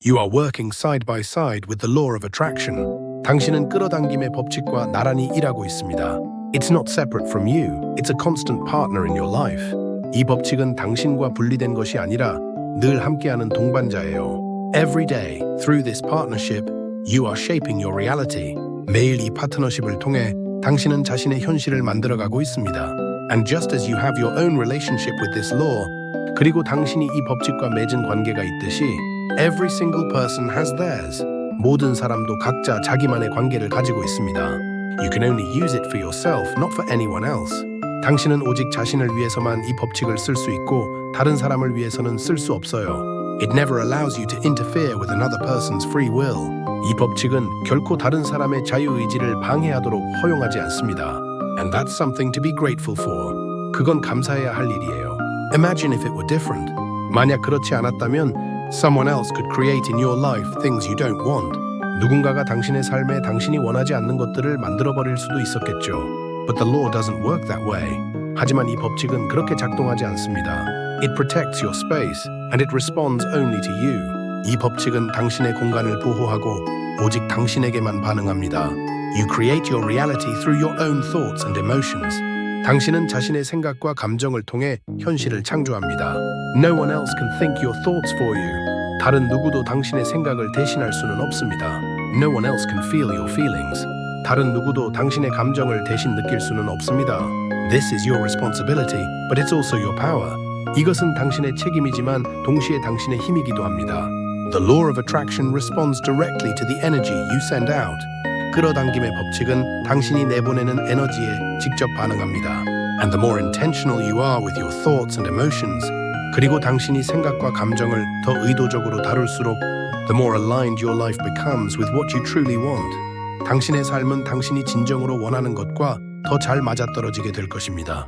You are working side by side with the law of attraction. 당신은 끌어당김의 법칙과 나란히 일하고 있습니다. It's not separate from you. It's a constant partner in your life. 이 법칙은 당신과 분리된 것이 아니라 늘 함께하는 동반자예요. Every day, through this partnership, you are shaping your reality. 매일 이 파트너십을 통해 당신은 자신의 현실을 만들어가고 있습니다. And just as you have your own relationship with this law, 그리고 당신이 이 법칙과 맺은 관계가 있듯이 every single person has theirs. 모든 사람도 각자 자기만의 관계를 가지고 있습니다. You can only use it for yourself, not for anyone else. 당신은 오직 자신을 위해서만 이 법칙을 쓸 수 있고 다른 사람을 위해서는 쓸 수 없어요. It never allows you to interfere with another person's free will. 이 법칙은 결코 다른 사람의 자유의지를 방해하도록 허용하지 않습니다. And that's something to be grateful for. 그건 감사해야 할 일이에요. Imagine if it were different. 만약 그렇지 않았다면 someone else could create in your life things you don't want. 누군가가 당신의 삶에 당신이 원하지 않는 것들을 만들어 버릴 수도 있었겠죠. But the law doesn't work that way. 하지만 이 법칙은 그렇게 작동하지 않습니다. It protects your space and it responds only to you. 이 법칙은 당신의 공간을 보호하고 오직 당신에게만 반응합니다. You create your reality through your own thoughts and emotions. 당신은 자신의 생각과 감정을 통해 현실을 창조합니다. No one else can think your thoughts for you. 다른 누구도 당신의 생각을 대신할 수는 없습니다. No one else can feel your feelings. 다른 누구도 당신의 감정을 대신 느낄 수는 없습니다. This is your responsibility, but it's also your power. 이것은 당신의 책임이지만 동시에 당신의 힘이기도 합니다. The law of attraction responds directly to the energy you send out. 끌어당김의 법칙은 당신이 내보내는 에너지에 직접 반응합니다. And the more intentional you are with your thoughts and emotions, 그리고 당신이 생각과 감정을 더 의도적으로 다룰수록 the more aligned your life becomes with what you truly want. 당신의 삶은 당신이 진정으로 원하는 것과 더 잘 맞아떨어지게 될 것입니다.